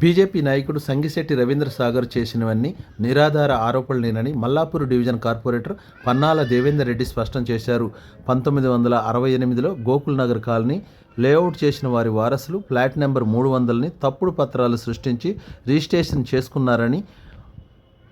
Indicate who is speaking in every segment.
Speaker 1: BJP నాయకుడు సంగిశెట్టి రవీంద్ర సాగర్ చేసినవన్నీ నిరాధార ఆరోపణలేనని మల్లాపూర్ డివిజన్ కార్పొరేటర్ పన్నాల దేవేందర్ రెడ్డి స్పష్టం చేశారు. పంతొమ్మిది వందల అరవై ఎనిమిదిలో గోకుల్ నగర్ కాలనీ లేఅవుట్ చేసిన వారి వారసులు ఫ్లాట్ నెంబర్ మూడు వందలని తప్పుడు పత్రాలు సృష్టించి రిజిస్ట్రేషన్ చేసుకున్నారని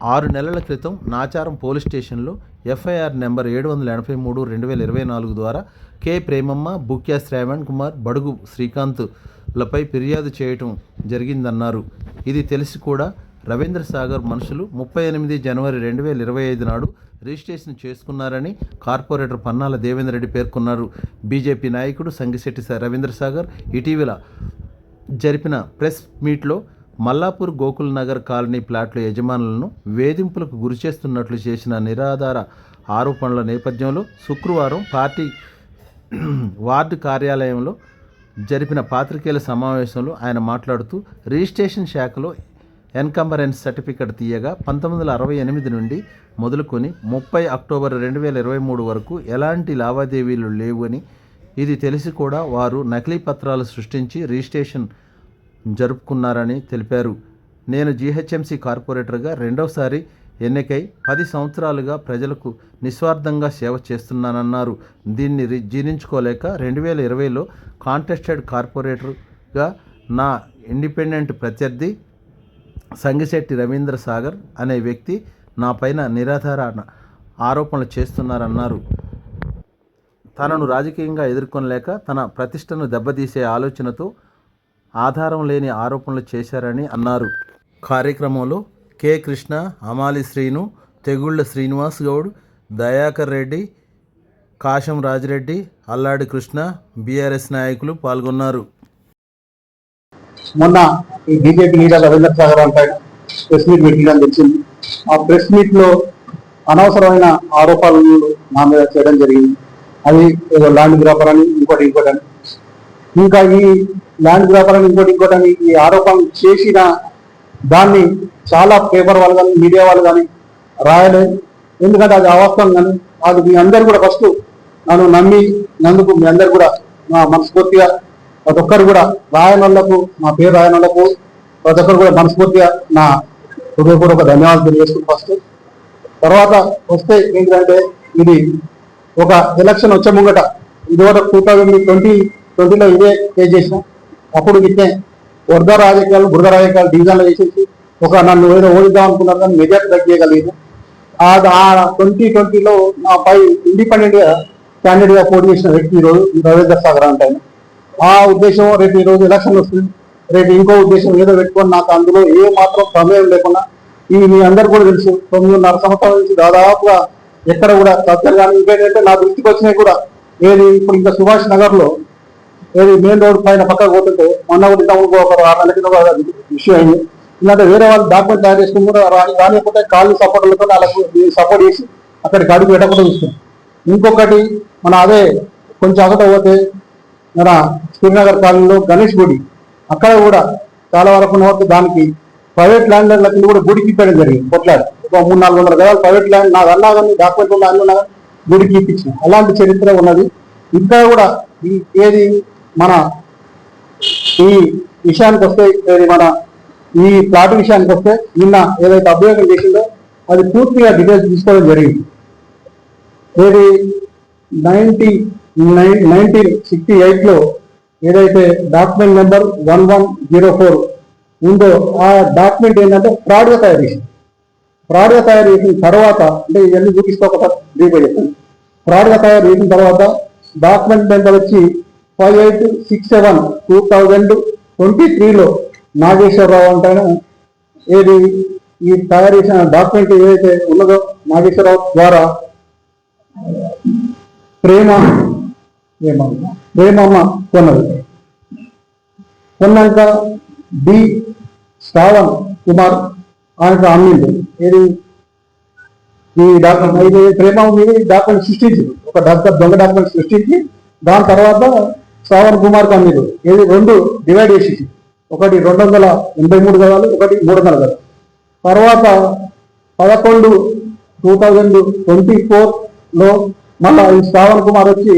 Speaker 1: ఆరు నెలల క్రితం నాచారం పోలీస్ స్టేషన్లో ఎఫ్ఐఆర్ నెంబర్ ఏడు వందల ఎనభై మూడు రెండు వేల ఇరవై నాలుగు ద్వారా కె ప్రేమమ్మ బుక్యా శ్రావణ్ కుమార్ బడుగు శ్రీకాంత్లపై ఫిర్యాదు చేయటం జరిగిందన్నారు. ఇది తెలిసి కూడా రవీంద్ర సాగర్ మనుషులు ముప్పై ఎనిమిది జనవరి రెండు వేల ఇరవై ఐదు నాడు రిజిస్ట్రేషన్ చేసుకున్నారని కార్పొరేటర్ పన్నాల దేవేందర్ రెడ్డి పేర్కొన్నారు. బీజేపీ నాయకుడు సంగిశెట్టి రవీంద్ర సాగర్ ఇటీవల జరిపిన ప్రెస్ మీట్లో మల్లాపూర్ గోకుల్ నగర్ కాలనీ ప్లాట్ల యజమానులను వేధింపులకు గురిచేస్తున్నట్లు చేసిన నిరాధార ఆరోపణల నేపథ్యంలో శుక్రవారం పార్టీ వార్డు కార్యాలయంలో జరిపిన పాత్రికేయుల సమావేశంలో ఆయన మాట్లాడుతూ రిజిస్ట్రేషన్ శాఖలో ఎన్కంబరెన్స్ సర్టిఫికెట్ తీయగా పంతొమ్మిది వందల అరవై ఎనిమిది నుండి మొదలుకొని ముప్పై అక్టోబర్ రెండు వేల ఇరవై మూడు వరకు ఎలాంటి లావాదేవీలు లేవు అని ఇది తెలిసి కూడా వారు నకిలీ పత్రాలు సృష్టించి రిజిస్ట్రేషన్ జరుపుకున్నారని తెలిపారు. నేను జీహెచ్ఎంసీ కార్పొరేటర్గా రెండవసారి ఎన్నికై పది సంవత్సరాలుగా ప్రజలకు నిస్వార్థంగా సేవ చేస్తున్నానన్నారు. దీన్ని జీర్ణించుకోలేక రెండు వేల ఇరవైలో కాంటెస్టెడ్ కార్పొరేటర్గా నా ఇండిపెండెంట్ ప్రత్యర్థి సంగిశెట్టి రవీంద్ర సాగర్ అనే వ్యక్తి నా పైన నిరాధార ఆరోపణలు చేస్తున్నారన్నారు. తనను రాజకీయంగా ఎదుర్కొనలేక తన ప్రతిష్టను దెబ్బతీసే ఆలోచనతో ఆధారం లేని ఆరోపణలు చేశారని అన్నారు. కార్యక్రమంలో కె. కృష్ణ అమాలి శ్రీను తెగుళ్ళ శ్రీనివాస్ గౌడ్ దయాకర్ రెడ్డి కాశం రాజిరెడ్డి అల్లాడి కృష్ణ బీఆర్ఎస్ నాయకులు పాల్గొన్నారు.
Speaker 2: మొన్న ఈ బీజేపీ లీడర్ రవీంద్ర సాగర్ అంటాడు ప్రెస్ మీట్ పెట్టిందని తెలిసింది. ఆ ప్రెస్ మీట్లో అనవసరమైన ఆరోపణలు నా మీద చేయడం జరిగింది. అది ఏదో ల్యాండ్ గ్రాపర్ అని ఇంకోటి ఇంకోటి అని. ఇంకా ఈ ల్యాండ్ గ్రాపర్ అని ఇంకోటి ఇంకోటి అని ఈ ఆరోపణలు చేసిన దాన్ని చాలా పేపర్ వాళ్ళు కానీ మీడియా వాళ్ళు కానీ రాయలేదు ఎందుకంటే అది అవాస్తవం కానీ అది మీ అందరు కూడా ఫస్ట్ నన్ను నమ్మి నందుకు మీ అందరు కూడా నా మనస్ఫూర్తిగా ప్రతి ఒక్కరు కూడా రాయనోళ్ళకు మా పేరు రాయనోళ్ళకు ప్రతి ఒక్కరు కూడా మనస్ఫూర్తిగా నా హృదయపూర్వక ధన్యవాదాలు తెలియజేసుకుని ఫస్ట్. తర్వాత వస్తే ఏంటంటే ఇది ఒక ఎలక్షన్ వచ్చే ముంగట ఇదివరకు టూ థౌజండ్ ట్వంటీ ట్వంటీలో ఇదే పే చేసిన. అప్పుడు ఇట్టే వరద రాజకీయాలు బురద రాజకీయాలు డివిజన్లు చేసేసి ఒక నన్ను ఏదో ఓడిద్దాం అనుకున్నారు కానీ మెజార్టీ తగ్గేయగలిగింది ఆ ట్వంటీ ట్వంటీలో నా పై ఇండిపెండెంట్గా క్యాండిడేట్గా పోటీ చేసిన వ్యక్తి ఈరోజు రవీంద్ర సాగర్ అంటే ఆ ఉద్దేశం రేపు ఈ రోజు ఎలక్షన్ వస్తుంది. రేపు ఇంకో ఉద్దేశం ఏదో పెట్టుకొని నాకు అందులో ఏ మాత్రం ప్రమేయం లేకుండా ఈ మీ అందరు కూడా తెలుసు తొమ్మిదిన్నర సంవత్సరాల నుంచి దాదాపుగా ఎక్కడ కూడా చర్చలు కానీ ఇంకేంటంటే నా దృష్టికి వచ్చినాయి కూడా ఏది ఇప్పుడు ఇంకా సుభాష్ నగర్లో ఏది మెయిన్ రోడ్ పైన పక్కకు పోతుంటే మొన్న ఒకటి ఇంతకు ఒక ఆరు నెలల కింద ఇష్యూ అయింది ఇలాంటి వేరే వాళ్ళు డాక్యుమెంట్ తయారు చేసుకుని కూడా రాని రానిపోతే కాళ్ళు సపోర్ట్లతో వాళ్ళకు సపోర్ట్ చేసి అక్కడికి అడుగు పెట్టకుండా చూస్తాం ఇంకొకటి మన అదే కొంచెం అగట పోతే మన శ్రీనగర్ కాలనీలో గణేష్ గుడి. అక్కడ కూడా చాలా వరకు వరకు దానికి ప్రైవేట్ ల్యాండ్ కింద కూడా గుడికి ఇప్పడం జరిగింది. కొట్లాడు. ఒక మూడు నాలుగు వందల గదాలు ప్రైవేట్ ల్యాండ్ నాకు అన్నా కానీ డాక్యుమెంట్ ఉన్న అన్నీ ఉన్నా గుడికి ఇప్పించిన అలాంటి చరిత్ర ఉన్నది. ఇంకా కూడా ఈ ఏది మన ఈ విషయానికి వస్తే మన ఈ ప్లాట్ విషయానికి వస్తే నిన్న ఏదైతే అభియోగం చేసిందో అది పూర్తిగా డీటెయిల్స్ తీసుకోవడం జరిగింది. ఏది నైన్టీ నైన్ నైన్టీన్ సిక్స్టీ ఎయిట్లో ఏదైతే document number one one zero four ఉందో ఆ డాక్యుమెంట్ ఏంటంటే ఫ్రాడ్గా తయారు చేసింది. ఫ్రాడ్గా తయారు చేసిన తర్వాత అంటే ఇవన్నీ చూపిస్తూ ఒక డీపై చెప్తాను. ఫ్రాడ్గా తయారు చేసిన తర్వాత డాక్యుమెంట్ నెంబర్ వచ్చి five eight six seven two thousand twenty త్రీలో నాగేశ్వరరావు అంటాను. ఏది? ఈ తయారు చేసిన డాక్యుమెంట్ ఏదైతే ఉన్నదో నాగేశ్వరరావు ద్వారా ప్రేమ ప్రేమమ్మ ప్రేమమ్మ కొన్నది. కొన్నాక డి శ్రావణ్ కుమార్ ఆయనకు అమ్మింది ఏది? ఈ డాక్యుమెంట్ ఇది ప్రేమ మీద డాక్యుమెంట్ సృష్టించింది. ఒక డాక్టర్ దొంగ డాక్యుమెంట్ సృష్టించి దాని తర్వాత శ్రావణ్ కుమార్ అమ్మింది ఏది? రెండు డివైడ్ చేసి ఒకటి రెండు వందల ఎనభై మూడు గదాలు ఒకటి మూడు వందల గదాలు. తర్వాత పదకొండు టూ థౌజండ్ ట్వంటీ ఫోర్లో మళ్ళా ఈ శ్రావణ్ కుమార్ వచ్చి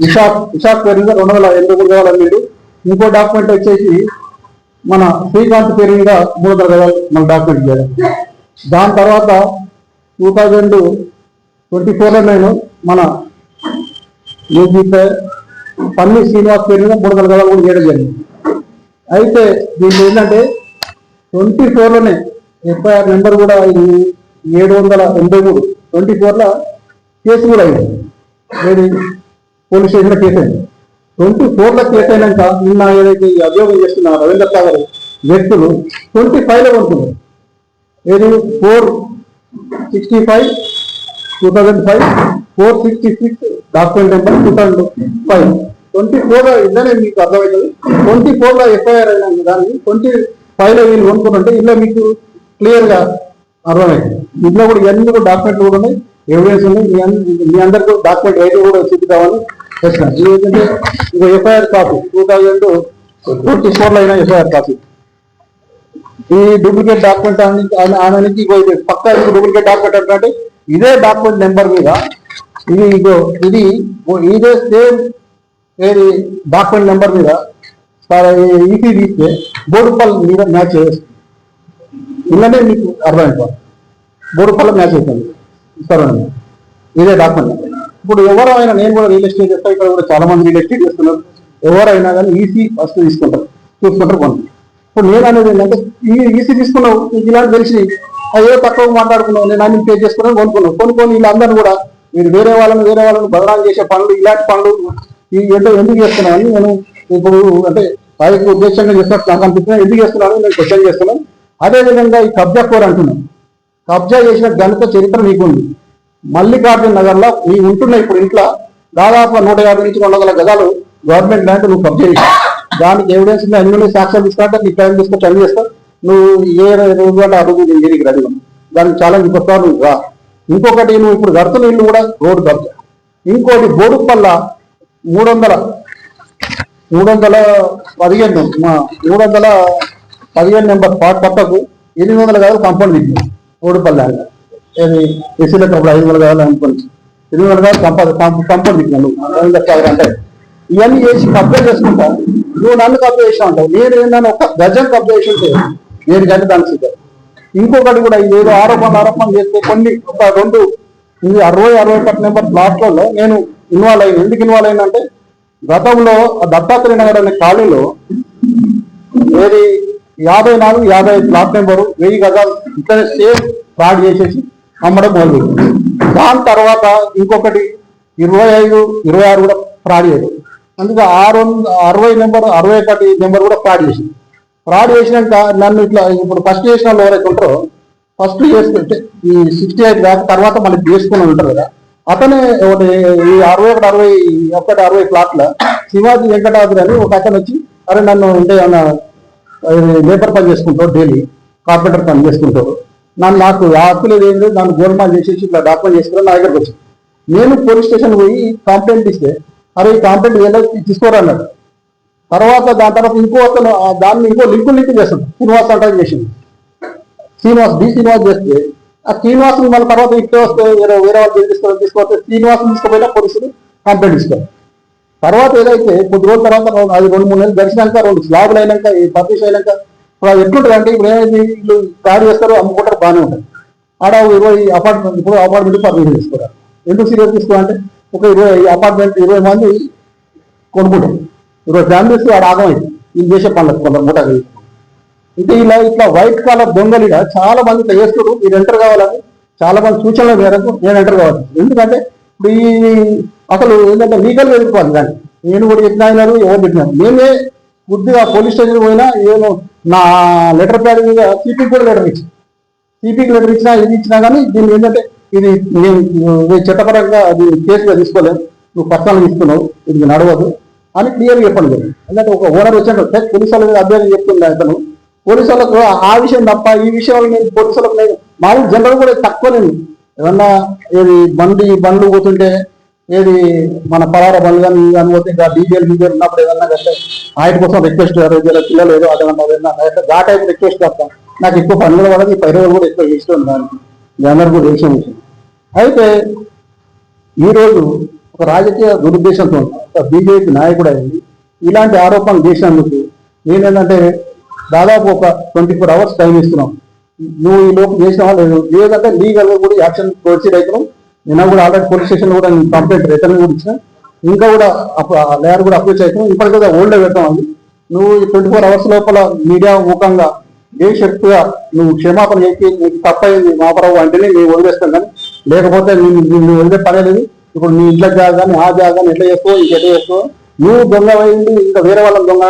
Speaker 2: విశాఖ విశాఖ పేరు మీద రెండు వందల ఎనభై మూడు గదాలు అమ్మిండు. ఇంకో డాక్యుమెంట్ వచ్చేసి మన శ్రీకాంత్ పేరు మీద మూడు వందల గదాలు మన డాక్యుమెంట్ చేయడం దాని తర్వాత టూ థౌజండ్ ట్వంటీ ఫోర్లో నేను మన ఏజీపై పల్లి శ్రీనివాస్ పేరు మీద మూడు వందల గదాలు కూడా చేయడం జరిగింది. అయితే దీన్ని ఏంటంటే ట్వంటీ ఫోర్లోనే ఎఫ్ఐఆర్ నెంబర్ కూడా ఇది ఏడు వందల ఎనభై మూడు ట్వంటీ ఫోర్లో కేసు కూడా అయింది. ఏది? పోలీస్ స్టేషన్లో కేసు అయింది. ట్వంటీ ఫోర్లో కేసు అయినాక నిన్న ఏదైతే ఈ అభియోగం చేస్తున్న రవీంద్ర సాగర్ వ్యక్తులు ట్వంటీ ఫైవ్లో ఉంటుంది ఏది? Four sixty five two thousand five four sixty six document number two thousand five. Twenty four ఇద్దరే మీకు అర్థమవుతుంది. ట్వంటీ ఫోర్లో ఎఫ్ఐఆర్ అయిన దాన్ని ట్వంటీ ఫైవ్లో వీళ్ళు కొనుక్కుంటే ఇందులో మీకు క్లియర్గా అర్థమైంది ఇందులో కూడా ఇవన్నీ కూడా డాక్యుమెంట్లు కూడా ఉన్నాయి. ఎవిడెన్స్ ఉన్నాయి. మీ అందరికీ డాక్యుమెంట్ అయితే కూడా చూపిద్దామని ఏంటంటే ఇంకో FIR copy. Two thousand twenty ఫోర్లో అయిన ఎఫ్ఐఆర్ కాపీ. ఈ డూప్లికేట్ డాక్యుమెంట్ ఆమెకి ఇగో ఇది పక్కా డూప్లికేట్ డాక్యుమెంట్ అంటే ఇదే డాక్యుమెంట్ నెంబర్ మీద ఇది ఇగో ఇది ఓ ఇదే సేమ్ ఏది డాక్యుమెంట్ నెంబర్ మీద ఈసీ తీస్తే బోడుపల్ మీద మ్యాచ్ చేస్తుంది. ఇలానే మీకు అర్థమైపోతుంది. బోడుపల్ల మ్యాచ్ అవుతుంది. సరే ఇదే డాక్యుమెంట్ ఇప్పుడు ఎవరైనా నేను కూడా రియల్ ఎస్టేట్ చేస్తాను ఇక్కడ కూడా చాలా మంది రియల్ ఎస్టేట్ చేస్తున్నారు. ఎవరైనా కానీ ఈసీ ఫస్ట్ తీసుకుంటారు. చూసుకుంటారు కొంత. ఇప్పుడు నేను అనేది ఏంటంటే ఈ ఈసీ తీసుకున్నావు ఇలా ఇలాంటి తెలిసి అయ్యో తక్కువ మాట్లాడుకున్నావు నేను అన్ని పే చేసుకున్నాను కొనుక్కున్నావు. కొనుక్కొని వీళ్ళందరూ కూడా మీరు వేరే వాళ్ళని వేరే వాళ్ళని బదనాలు చేసే పనులు ఇలాంటి పనులు ఈ ఏంటో ఎందుకు చేస్తున్నాను నేను ఇప్పుడు అంటే పైకి ఉద్దేశంగా చేస్తున్నట్టు నాకు అనిపిస్తున్నా ఎందుకు చేస్తున్నాను నేను క్వశ్చన్ చేస్తున్నాను. అదేవిధంగా ఈ కబ్జా కోర్ అంటున్నాను కబ్జా చేసిన ఘనత చరిత్ర మీకుంది. మల్లికార్జున నగర్లో మీ ఉంటున్న ఇప్పుడు ఇంట్లో దాదాపు నూట యాభై నుంచి రెండు వందల గదాలు గవర్నమెంట్ ల్యాండ్ నువ్వు కబ్జా చేసావు దానికి ఎవిడెన్స్ ఉంది అన్ని సాక్ష్యాలు తీసుకుంటే నీ టైం తీసుకొచ్చి అన్ని చేస్తా నువ్వు ఏ రోజు అంటే ఆ రోజు నేను దీనికి రెడీ దానికి చాలా ఇంకొస్తారు నువ్వు రా. ఇంకొకటి నువ్వు ఇప్పుడు కడుతున్న ఇల్లు కూడా రోడ్డు కబ్జా. ఇంకోటి బోడుపల్ల మూడు వందల మూడు వందల పదిహేను మా మూడు వందల పదిహేను నెంబర్ పాట పట్టకు ఎనిమిది వందల గదులు కంపౌండ్ దిగింది బోడుపల్ల ఏది? ఎస్సీలకు అప్పుడు ఐదు వందల గదులు అనుకోండి. ఎనిమిది వందల గదులు కంపౌండ్ కంపౌండ్ దిగినాను రవీంద్ర అంటే ఇవన్నీ చేసి కబ్జా చేసుకుంటా. నువ్వు నన్ను కబ్జా చేసా ఉంటావు నేను ఏంటన్నా ఒక గజం కబ్జా చేసి ఉంటే నేను గంట దానికి ఇంకొకటి కూడా ఇది ఏదో ఆరోపణ ఆరోపణ చేస్తే కొన్ని ఒక రెండు ఇది అరవై అరవై ఒకటి నెంబర్ ప్లాట్లలో నేను ఇన్వాల్వ్ అయ్యాను ఎందుకు ఇన్వాల్వ్ అయ్యానంటే గతంలో ఆ దత్తాత్రేయ నగర్ అనే ఖాళీలో ఏది యాభై నాలుగు యాభై ఐదు ప్లాట్ నెంబరు వెయ్యి గజాలు ఇక్కడ సేమ్ ఫ్రాడ్ చేసేసి అమ్మడం మొదలు దాని తర్వాత ఇంకొకటి ఇరవై ఐదు ఇరవై ఆరు కూడా ఫ్రాడ్ చేయడం అందుకే ఆరు వంద- అరవై నెంబర్ అరవై ఒకటి నెంబర్ కూడా ఫ్రాడ్ చేసింది. ఫ్రాడ్ చేసినాక నన్ను ఇట్లా ఇప్పుడు ఫస్ట్ చేసిన వాళ్ళు ఎవరైతే ఉంటారో ఫస్ట్ చేసుకుంటే ఈ సిక్స్టీ ఎయిట్ దాకా తర్వాత మళ్ళీ చేసుకుని ఉంటారు కదా. అతనే ఒకటి ఈ అరవై ఒకటి అరవై ఒకటి అరవై ప్లాట్ల శివాజీ వెంకటాద్రి అని ఒక అతను వచ్చి అరే నన్ను అంటే ఏమన్నా లేబర్ పని చేసుకుంటారు డైలీ కార్పెంటర్ పని చేసుకుంటారు నన్ను నాకు హక్కు లేదు ఏం లేదు నన్ను గోల్మాల్ చేసేసి ఇట్లా డాక్యుమెంట్ చేసుకుని నా దగ్గరకు వచ్చి. నేను పోలీస్ స్టేషన్ పోయి కంప్లైంట్ ఇస్తే అరే ఈ కంప్లైంట్ ఏదో తీసుకోరన్నాడు తర్వాత దాని తర్వాత ఇంకో అతను ఆ దాన్ని ఇంకో లింకు లింక్ చేస్తుంది. శ్రీనివాస్ అంటే చేసింది. శ్రీనివాస్ బి శ్రీనివాస్ చేస్తే ఆ శ్రీనివాస్ మళ్ళీ తర్వాత ఇక్కడ వస్తే వేరే వేరే వాళ్ళు తీసుకోవాలి తీసుకొస్తే శ్రీనివాస్ తీసుకుపోయినా పోలీసులు కంప్లైంట్ ఇస్తారు. తర్వాత ఏదైతే కొద్ది రోజుల తర్వాత అది రెండు మూడు నెలలు గడిచినాక రెండు స్లాబ్లు అయినాక ఈ పబ్లిష్ అయినాక ఎట్లుంటుంది అంటే ఇప్పుడు ఏమైంది వీళ్ళు తయారు చేస్తారు అమ్ముకుంటారు బాగానే ఉంటుంది. ఆడ ఇరవై అపార్ట్మెంట్ ఇప్పుడు అపార్ట్మెంట్ పర్మిషన్ తీసుకురా? ఎందుకు సీరియస్ తీసుకోవాలంటే ఒక ఇరవై అపార్ట్మెంట్ ఇరవై మంది కొనుక్కుంటారు. ఈరోజు ఫ్యామిలీస్ వాడు ఆగమైంది వీళ్ళు చేసే పనులకు కొందరు మూట ఇంకా ఇలా ఇట్లా వైట్ కాలర్ దొంగలు ఇలా చాలా మంది ఇట్లా చేస్తారు మీరు ఎంటర్ కావాలని చాలా మంది సూచనల మేరకు నేను ఎంటర్ కావాలి. ఎందుకంటే ఇప్పుడు ఈ అసలు ఏంటంటే లీగల్ ఎదుర్కోవాలి దాన్ని. నేను కూడా చెప్పిన అయినారు ఎవరు చెప్పినారు నేనే బుద్ధిగా పోలీస్ స్టేషన్ పోయినా నేను నా లెటర్ ప్యాడ్ మీద సిపికి కూడా లెటర్ ఇచ్చి సిపికి లెటర్ ఇచ్చినా ఇది ఇచ్చినా కానీ దీన్ని ఏంటంటే ఇది నేను చట్టపరంగా అది కేసుగా తీసుకోలేదు. నువ్వు పర్సనల్ తీసుకున్నావు ఇది నడవదు. అని క్లియర్ చెప్పండి జరిగింది ఎందుకంటే ఒక ఓనర్ వచ్చాడు "ఛే, పోలీసు వాళ్ళ మీద అభ్యర్థి చెప్తుండే అతను పోలీసు వాళ్ళకు ఆ విషయం తప్ప ఈ విషయాలు నేను పోలీసు వాళ్ళకు నేను మామూలు జనరల్ కూడా తక్కువ నేను. ఏమన్నా ఏది బండి బండ్లు పోతుంటే ఏది మన పలార బండ్లు కానీ కానీ పోతే ఇంకా డీజేలు డీజేలు ఉన్నప్పుడు ఏదన్నా కంటే ఆయన కోసం రిక్వెస్ట్ రోజుల పిల్లలు ఏదో అదన్నా ఏదన్నా ఆ టైప్ రిక్వెస్ట్ చేస్తాం నాకు ఎక్కువ పనులు కూడా ఈ పైరు కూడా ఎక్కువ ఇష్టం దానికి జనరల్ కూడా తెలిసిన విషయం అయితే ఈ రోజు ఒక రాజకీయ దురుద్దేశంతో ఒక బీజేపీ నాయకుడు అయింది ఇలాంటి ఆరోపణలు చేసినందుకు నేనేంటంటే దాదాపు ఒక ట్వంటీ ఫోర్ అవర్స్ టైం ఇస్తున్నాం. నువ్వు ఈ లోపు చేసినావా లేదు? లేదంటే లీగల్గా కూడా యాక్షన్ ప్రొసీడ్ అవుతున్నాం. నిన్న కూడా ఆల్రెడీ పోలీస్ స్టేషన్ కూడా కంప్లైంట్ రిటర్న్ కూడా ఇచ్చిన. ఇంకా కూడా లేయర్ కూడా అప్రోచ్ అవుతున్నాం ఇప్పటికి కూడా ఓల్డ్ పెడతాం అది. నువ్వు ఈ ట్వంటీ ఫోర్ అవర్స్ లోపల మీడియా ముఖంగా ఏ శక్తిగా నువ్వు క్షమాపణ చెప్పి నీకు తప్పైంది మాపరావు అంటేనే మేము వదిలేస్తాం కానీ లేకపోతే నేను నువ్వు వదిలే పనే లేదు. ఇప్పుడు నీ ఇంట్లో జాగాని ఆ జాగాని ఎట్లా చేసుకో ఇంకెట్లా చేసుకో నువ్వు దొంగ అయింది ఇంకా వేరే వాళ్ళని దొంగ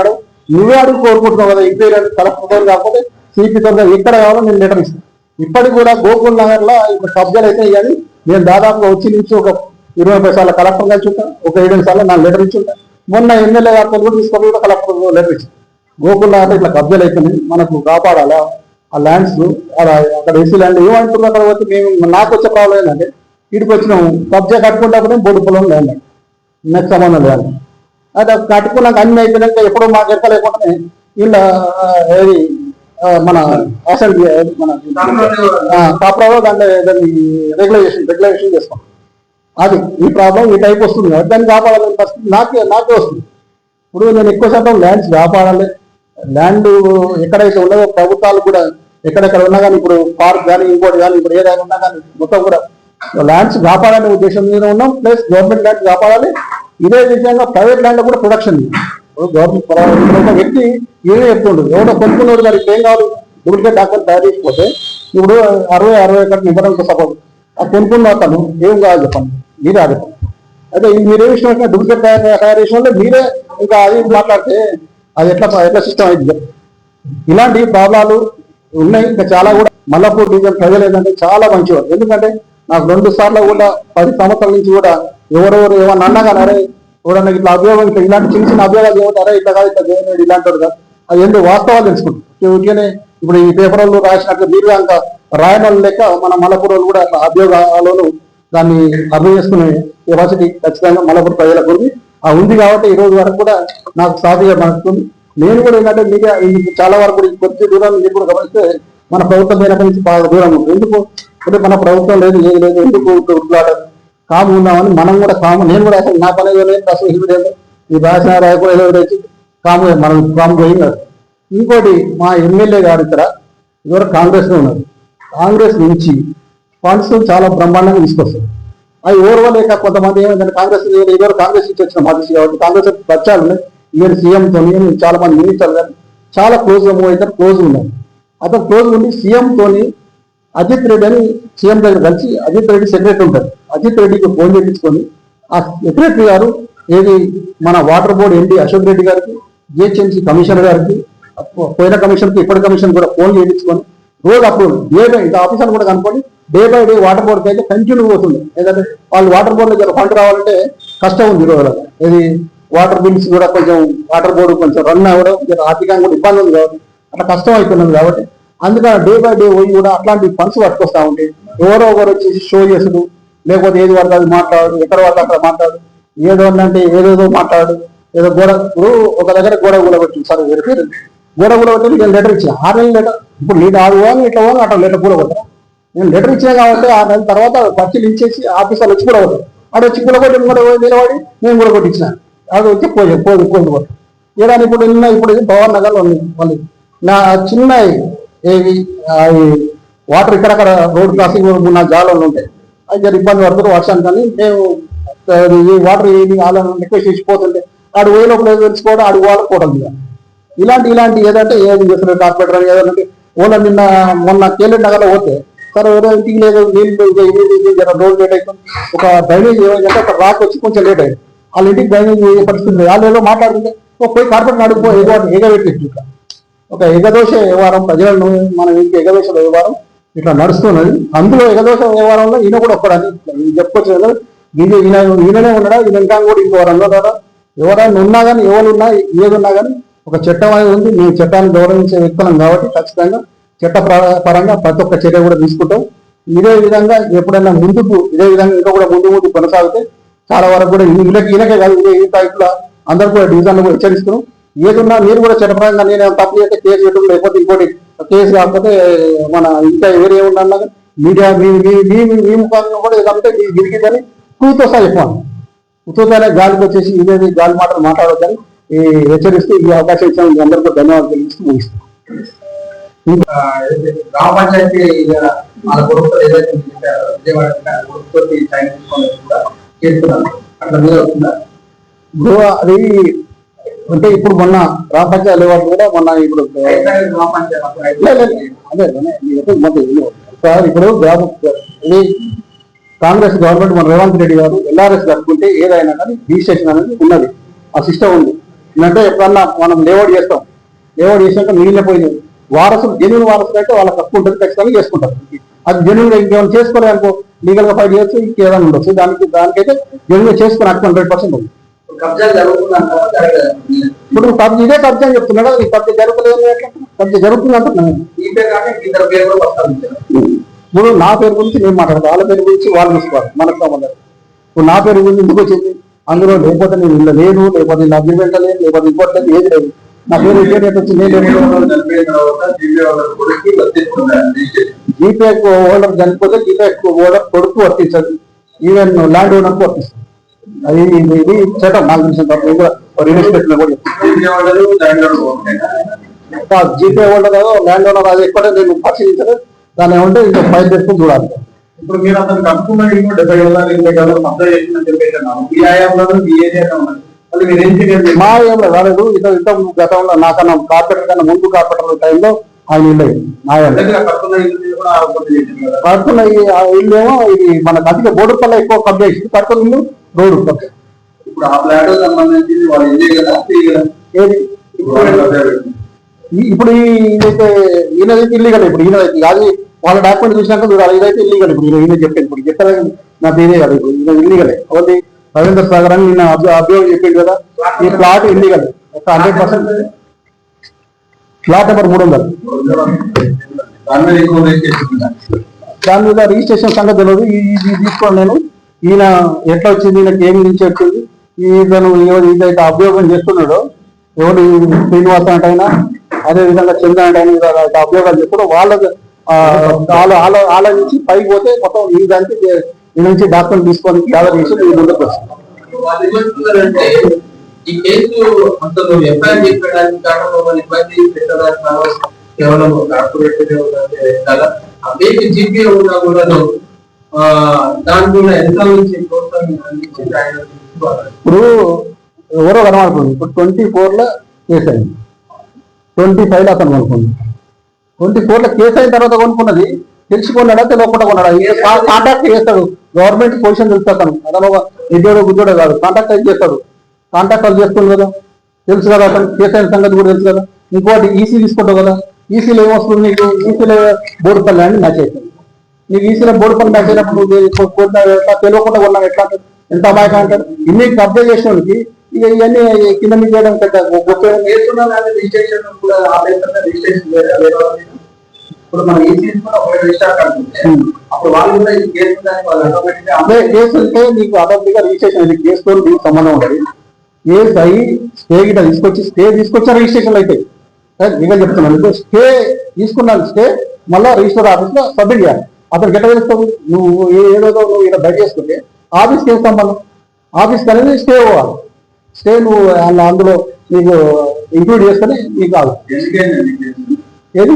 Speaker 2: నువ్వే అడుగు కోరుకుంటున్నావు కదా ఇంపీరియల్ కలెక్టర్ కాకపోతే సీపీ తొందర ఎక్కడ కావాలో నేను లెటర్ ఇస్తాను. ఇప్పటికి కూడా గోకుల్ నగర్లో ఇప్పుడు కబ్జాలు అయితే కానీ నేను దాదాపుగా వచ్చి నుంచి ఒక ఇరవై ముప్పై సార్లు కలెక్టర్ కలిసి ఉంటా ఒక ఏడు సార్లు నా లెటర్ ఇచ్చి ఉంటాను మొన్న ఎమ్మెల్యే గారితో కూడా తీసుకొని కూడా కలెక్టర్ లెటర్ ఇచ్చి. గోకుల్ నగర్ ఇట్లా కబ్జాలు అయిపోయినాయి మనకు కాపాడాలా? ఆ ల్యాండ్స్ అక్కడ ఏసీ ల్యాండ్ ఏమంటున్నారు అక్కడ వచ్చి మేము నాకు వచ్చే ప్రాబ్లం ఏంటంటే ఇటుకు వచ్చినాము కబ్జా కట్టుకుంటే బోర్డు పొలం ల్యాండ్ నెక్స్ట్ సంబంధం లేదు. అది కట్టుకున్నాక అన్ని అయిపోయినాక ఎప్పుడో మాకు ఎక్క లేకుండానే వీళ్ళ ఏది మన అసెంబ్లీ మన కాపురాలో దాంట్లో దాన్ని రెగ్యులేషన్ రెగ్యులేషన్ చేస్తాం. అది ఈ ప్రాబ్లం ఈ టైప్ వస్తుంది కాబట్టి దాన్ని కాపాడాలని పరిస్థితి నాకే నాకే వస్తుంది. ఇప్పుడు నేను ఎక్కువ శాతం ల్యాండ్స్ కాపాడాలి. ల్యాండ్ ఎక్కడైతే ఉన్నదో ప్రభుత్వాలు కూడా ఎక్కడెక్కడ ఉన్నా కానీ ఇప్పుడు పార్క్ కానీ ఇంకోటి కానీ ఇప్పుడు ఏదైనా ఉన్నా కానీ మొత్తం కూడా ల్యాండ్స్ కాపాడాలనే ఉద్దేశం మీద ఉన్నాం. ప్లస్ గవర్నమెంట్ ల్యాండ్ కాపాడాలి. ఇదే విషయంగా ప్రైవేట్ ల్యాండ్ కూడా ప్రొడక్షన్ గవర్నమెంట్ వ్యక్తి ఏమే చెప్తుండు ఎవడో కొనుక్కున్నాడు దానికి ఏం కావాలి డూప్లికేట్ డాక్యుమెంట్ తయారు చేయకపోతే ఇప్పుడు అరవై అరవై ఎకరం ఇవ్వడానికి సపోజ్. ఆ కొనుక్కున్న అతను ఏం కావాలి చెప్పండి. మీరే అడగండి అయితే మీరే విషయం డూప్లికేట్ తయారు తయారు చేసిన వాళ్ళు మీరే ఇంకా అది మాట్లాడితే అది ఎట్లా ఎట్లా సిస్టమ్ అయింది ఇలాంటి ప్రాబ్లాలు ఉన్నాయి. ఇంకా చాలా కూడా మల్లపూర్ డివిజన్ ప్రజలు ఏంటంటే చాలా మంచివారు. ఎందుకంటే నాకు రెండు సార్లు కూడా పది సంవత్సరాల నుంచి కూడా ఎవరెవరు ఏమన్నా అన్నా కానీ అరే ఎవరన్నా ఇట్లా అభియోగం ఇలాంటి చిన్న చిన్న అభియోగాలు ఏమవుతారా ఇట్లా కాదు ఇట్లా చేయలేదు ఇలాంటి వాడు కాదు. అది ఎందుకు వాస్తవాలు తెలుసుకుంటాం. ఉట్టిగానే ఇప్పుడు ఈ పేపర్లు రాసినట్లు మీరు అంత రాయడం లేక లెక్క మన మల్లపూర్ కూడా అట్లా అభియోగాలను దాన్ని అర్థం చేసుకునే కెపాసిటీ ఖచ్చితంగా మల్లపూర్ ప్రజలకు ఉంది. ఆ ఉంది కాబట్టి ఈ రోజు వరకు కూడా నాకు సాధిగా మారుతుంది నేను కూడా ఏంటంటే మీడియా ఇది చాలా వరకు కొద్ది దూరం మీరు కూడా గమనిస్తే మన ప్రభుత్వం వెనక నుంచి బాగా దూరం ఉంది. ఎందుకు? అంటే మన ప్రభుత్వం లేదు ఏది లేదు ఎందుకు ఉట్లాడదు కాము ఉందామని మనం కూడా కాము నేను కూడా అసలు నా పని ఏదో లేదు అసలు ఇది ఈ భాష రాయకుండా ఏదో వచ్చి కాము మనం కాము పోయి ఇంకోటి మా ఎమ్మెల్యే గారు ఇక్కడ ఇదివరకు కాంగ్రెస్లో ఉన్నారు. కాంగ్రెస్ నుంచి ఫండ్స్ చాలా బ్రహ్మాండంగా తీసుకొస్తారు. అవి ఓర్వలేక కొంతమంది ఏమైందంటే కాంగ్రెస్ ఇదివరకు కాంగ్రెస్ నుంచి వచ్చిన మాదిసి కాబట్టి కాంగ్రెస్ పచ్చాలు ఉన్నాయి. ఈయన సీఎం తోని చాలా మంది మినిస్టర్లు కానీ చాలా క్లోజ్ మూవ్ అయితే క్లోజ్ ఉన్నారు. అతను క్లోజ్ ఉండి సీఎం తోని అజిత్ రెడ్డి అని సీఎం దగ్గర కలిసి అజిత్ రెడ్డి సెక్రటరీ ఉంటారు. అజిత్ రెడ్డికి ఫోన్ చేయించుకొని ఆ సెక్రటరీ గారు ఏది మన water board MD Ashok Reddy గారికి జిహెచ్ఎంసీ కమిషనర్ గారికి పోయిన కమిషన్కి ఇప్పటి కమిషన్ కూడా ఫోన్ చేయించుకొని రోజు అప్రూవల్ డే బై ఇంకా ఆఫీసర్ కూడా కనుక్కొని డే బై డే వాటర్ బోర్డుకి అయితే కంటిన్యూ పోతుంది. ఏదంటే వాళ్ళు వాటర్ బోర్డులో జర ఫండ్ రావాలంటే కష్టం ఉంది ఈ రోజుల్లో ఇది వాటర్ బిల్స్ కూడా కొంచెం వాటర్ బోర్డు కొంచెం రన్ అవ్వడం ఆర్థికంగా కూడా ఇబ్బంది ఉంది కాబట్టి అట్లా కష్టం అవుతున్నది కాబట్టి అందుకని డే బై డే పోయి కూడా అట్లాంటి ఫండ్స్ పట్టుకొస్తా ఉంటే ఎవరో ఒకరు వచ్చేసి షో చేసుడు లేకపోతే ఏది పడితే అది మాట్లాడు ఎక్కడ పడితే అక్కడ మాట్లాడు ఏదో అంటే ఏదేదో మాట్లాడు ఏదో గోడ ఇప్పుడు ఒక దగ్గర గోడ కూలబెట్టింది సార్ వేరే పేరు గోడ కూలబెట్టి నేను లెటర్ ఇచ్చిన ఆరు నెలలు లెటర్ ఇప్పుడు నేను ఆరు పోవాలి ఇట్లా పోవాలి అట్లా లెటర్ కూలబెట్టా నేను లెటర్ ఇచ్చినా కాబట్టి ఆరు నెలల తర్వాత పర్చీలు ఇచ్చేసి ఆఫీసర్లు వచ్చి కూడా పోతారు ఆడు వచ్చి కూలగొట్టి కూడా నిలబడి నేను కూడా కొట్టించిన అది వచ్చి పోయి పోదు పోదు పోదు ఏదైనా ఇప్పుడు నిన్న ఇప్పుడు భవన్ నగర్లో ఉంది మళ్ళీ. నా చిన్న ఏవి? అవి వాటర్ ఇక్కడక్కడ రోడ్ క్రాసింగ్ మూడు నాలుగు జాగాలు ఉంటాయి. అది ఇబ్బంది పడుతుంది వర్షానికి కానీ మేము ఈ వాటర్ ఏది వాళ్ళని రిక్వెస్ట్ పోతుంటే ఆడు వేలో లోపల తెలుసుకోవడం ఆడు వాళ్ళకి పోవడం ఇక. ఇలాంటి ఇలాంటి ఏదంటే ఏది చేస్తున్నారు కార్పొరేటర్ అని ఏదంటే ఓలా నిన్న మొన్న కేలెడ్ నగర్లో పోతే సరే ఏదో ఇంటికి లేదు నీళ్ళు ఇది రోడ్ లేట్ అవుతుంది ఒక డ్రైనేజ్ ఏమైందంటే ఒక రాక్ వచ్చి కొంచెం లేట్ అయింది. వాళ్ళ ఇంటికి డ్రైనేజ్ ఏ పరిస్థితి వాళ్ళు ఏదో మాట్లాడుతుంటే పోయి కార్పొరేటర్ అడుగుపో ఏదో ఎగబెట్టి. ఇట్లా ఒక ఏకదోష వ్యవహారం ప్రజలను మనం ఇంటి ఎగదోష వ్యవహారం ఇట్లా నడుస్తున్నది. అందులో ఏకదోష వ్యవహారంలో ఈయన కూడా ఒక్కడని చెప్పుకోవచ్చు కదా ఈయన ఈయన ఈయననే ఉన్నాడా? ఈయన ఇంకా కూడా ఇంకోరు అన్నారా ఎవరైనా ఉన్నా కానీ ఎవరు ఉన్నా ఏది ఉన్నా కానీ ఒక చట్టం అనేది ఉంది. మేము చట్టాన్ని గౌరవించే వ్యక్తులం కాబట్టి ఖచ్చితంగా చట్ట పరంగా ప్రతి ఒక్క చర్య కూడా తీసుకుంటాం. ఇదే విధంగా ఎప్పుడైనా ముందుకు ఇదే విధంగా ఇంకా కూడా ముందు ముందు కొనసాగితే చాలా వరకు కూడా వీళ్ళకి ఈయనకే కాదు ఇదే ఈ టైప్లో అందరూ కూడా డివిజన్లు కూడా హెచ్చరిస్తున్నాం. ఏదున్నా మీరు కూడా చట్టపరంగా నేను తప్పు చేస్తే కేసు పెట్టడం లేకపోతే ఇంకోటి కేసు కాకపోతే మన ఇంకా వేరే ఏమన్నా మీడియా మీ మీ- మీ మీ ముఖంగా కూడా ఏదంటే గిరికిందని కూతో సహా చెప్పాను ఉత్తోతోనే గాలికి వచ్చేసి ఇదేది గాలి మాటలు మాట్లాడొద్దని ఈ హెచ్చరిస్తూ ఈ అవకాశం ఇచ్చిన మీ అందరికీ ధన్యవాదాలు తెలియజేస్తూ ముగిస్తాను గ్రామ పంచాయతీ ఇక వాళ్ళ కొడుకు ఏదైతే మీరు చెప్పారో విజయవాడ కొడుకుతో సైన్ తీసుకొని కూడా చేస్తున్నారు అట్లా మీద వస్తుందా అది అంటే ఇప్పుడు మొన్న గ్రామ పంచాయతీ కూడా మొన్న ఇప్పుడు అదే. సార్ ఇప్పుడు గ్రామ ఇది కాంగ్రెస్ గవర్నమెంట్ మన రేవంత్ రెడ్డి గారు ఎల్ఆర్ఎస్ కట్టుకుంటే ఏదైనా కానీ రిజిస్ట్రేషన్ అనేది ఉన్నది. ఆ సిస్టమ్ ఉంది. ఎందుకంటే ఎప్పుడన్నా మనం లేఅవుట్ చేస్తాం. లేఅవుట్ చేసినాక మిగిలిన పోయింది వారసులు జెన్యున్ వారసులు అయితే వాళ్ళకి హక్కు ఉంటుంది ఖచ్చితంగా చేసుకుంటారు. అది జెన్యున్ ఇంకేమైనా చేసుకోలేదు అనుకో లీగల్గా ఫైట్ చేయొచ్చు ఇంకేదైనా ఉండొచ్చు. దానికి దానికైతే జెన్యున్ చేసుకుని హండ్రెడ్ పర్సెంట్ ఉంది. ఇప్పుడు కబ్జా ఇదే కబ్జా అని చెప్తున్నాడు? ఈ అని ఎట్లా? కబ్జా జరుగుతుంది అంటున్నాను ఇప్పుడు నా పేరు గురించి నేను మాట్లాడతాను వాళ్ళ పేరు గురించి వాళ్ళు చూసుకోవాలి. మనకు సంబంధం లేదు. ఇప్పుడు నా పేరు గురించి ఎందుకు వచ్చింది? అందులో లేకపోతే నేను ఇల్లు లేను లేకపోతే నేను అగ్రిమెంట్ లేదు లేకపోతే ఇంకోటి లేదు ఏది లేదు. నా పేరు పేరు వచ్చింది నేను లేను.
Speaker 3: చనిపోయిన తర్వాత జీపీ వాళ్ళ కొడుకు వర్తిస్తున్నారు రిజిస్ట్రేషన్
Speaker 2: జీపే. ఓనర్ చనిపోతే జీపే ఓనర్ కొడుకు వర్తించదు. ఈవెన్ ల్యాండ్ ఓనర్ వర్తిస్తుంది. అది ఇది ఇది చట్టం నాకు తెలిసిన తప్ప కూడా రియల్ ఎస్టేట్లో కూడా.
Speaker 3: జీపీ
Speaker 2: ఓనర్ కాదు ల్యాండ్ ఓనర్ అది ఎక్కడ నేను పరిశీలించలేదు దాని ఏమంటే ఇంకా ఫైల్ చేసుకుని చూడాలి.
Speaker 3: ఇప్పుడు మీరు అతను కనుక్కున్నది కూడా డెబ్బై ఏళ్ళ ఇరవై ఏళ్ళ మద్దతు చేసిందని చెప్పేసి అన్నాను ఈ ఆయాంలో ఈ ఏరియాలో
Speaker 2: మా ఏం రాలేదు. ఇంత ఇంత గతంలో నాకన్నా కార్పొరేటర్ కన్నా ముందు కార్పొరేటర్ టైంలో ఆయన ఇల్లు. అయింది నా ఏం లేదు.
Speaker 3: దగ్గర కట్టుకున్న ఇల్లు కదా.
Speaker 2: ఏమో ఇది మన అధిక బోర్డు ఎక్కువ కబ్జా ఇచ్చింది కడుతున్న ఇల్లు రోడ్డు కబ్జా.
Speaker 3: ఇప్పుడు ఆ ఫ్లాట్ సంబంధించి వాళ్ళు ఇల్లే కదా కదా?
Speaker 2: ఏది?
Speaker 3: ఇప్పుడు వాళ్ళు కబ్జా పెట్టింది.
Speaker 2: ఈ- ఇప్పుడు ఈ ఇదైతే ఈయనదైతే ఇల్లీగల్ ఇప్పుడు ఈయన అది వాళ్ళ డాక్యుమెంట్ చూసినాక చూడాలి. ఇదైతే ఇల్లీగల్ ఇప్పుడు ఈయన చెప్పేది ఇప్పుడు. చెప్పారు నా పేరే కదా ఇప్పుడు. ఈయన ఇల్లీగలే ఓన్లీ రవీంద్ర సాగర్ అని నిన్న అభి- అభియోగం చెప్పింది కదా. ఈ ప్లాట్ ఇల్లీగల్ ఒక హండ్రెడ్ పర్సెంట్ ప్లాట్ నెంబర్ మూడు వందలు.
Speaker 3: దాని మీద
Speaker 2: రిజిస్ట్రేషన్ సంగతి తెలియదు ఈ- ఇది తీసుకోండి నేను. ఈయన ఎట్లా వచ్చింది ఈయనకి ఏమి నుంచి వచ్చింది ఈతను ఎవరు ఇదైతే అభియోగం చేస్తున్నాడు ఎవరు శ్రీనివాస అంటే అదే విధంగా చంద్ర అంటే అయినా ఇలా అభియోగాలు వాళ్ళ ఆలో- ఆలో- ఆలోచించి పైకి పోతే మొత్తం ఈ దానికి ఈ నుంచి డాక్టర్ తీసుకొని గ్యాదర్ చేసి ముందుకు వస్తుంది
Speaker 3: ఈ కేసు అంత ఎఫ్ఐఆర్ చెప్పడానికి కారణం మమ్మల్ని ఇబ్బంది పెట్టడానికి కారణం కేవలం కార్పొరేటర్ కదా మీకు జీపీ ఉన్నా కూడా ఆ, దాని కూడా ఎంత నుంచి
Speaker 2: ఇప్పుడు ఎవరో కనబడుతుంది. ఇప్పుడు ట్వంటీ ఫోర్లో కేసు అయింది. ట్వంటీ ఫైవ్లో అతను కొనుక్కుంది ట్వంటీ ఫోర్లో కేసు అయిన తర్వాత కొనుక్కున్నది. తెలుసుకున్నాడా తెలియకుండా కొన్నాడా? కాంటాక్ట్ చేస్తాడు? గవర్నమెంట్ పొజిషన్ తెలుస్తాను అతను. అతను ఒక ఉద్యోగ కాదు. కాంటాక్ట్ చేస్తాడు? కాంటాక్ట్ అది చేస్తుంది కదా. తెలుసు కదా అతను కేసు అయిన సంగతి కూడా తెలుసు కదా. ఇంకోటి ఈసీ తీసుకుంటావు కదా. ఈసీలో ఏమొస్తుంది నీకు? ఈసీలో బోర్డు పల్లె అని మ్యాచ్ అవుతుంది నీకు ఈసీలో బోర్డు పని మ్యాచ్ అయినప్పుడు కొ- కొన్న ఎట్లా తెలియకుండా? ఎంత అమాయకం అంటాడు ఇన్ని అప్లై చేసిన వాళ్ళకి ఇక ఇవన్నీ కింద మీద చేయడం
Speaker 3: మీద. ఇప్పుడు మనం ఈ తీసుకున్న ఒక రిజిస్టర్ అప్పుడు వాళ్ళు కూడా కేసు
Speaker 2: కేసు అంటే నీకు ఆటోమేటిక్గా రిజిస్ట్రేషన్ కేసుతో నీకు సంబంధం ఉంటుంది కేసు అయ్యి స్టే గిట్ట తీసుకొచ్చి స్టే తీసుకొచ్చా రిజిస్ట్రేషన్ అయితే ఇంకా చెప్తున్నాను ఇప్పుడు స్టే తీసుకున్నాను స్టే మళ్ళా రిజిస్టర్ ఆఫీస్లో సబ్మిట్ చేయాలి. అతను ఎట్లా తెలుస్తావు నువ్వు ఏ- ఏదో నువ్వు ఇలా బయట చేసుకుంటే ఆఫీస్కి ఏం సంబంధం ఆఫీస్కి అనేది స్టే పోవాలి. స్టే నువ్వు అందులో- నీకు ఇంక్లూడ్ చేసుకొని నీకు కాదు. ఏది?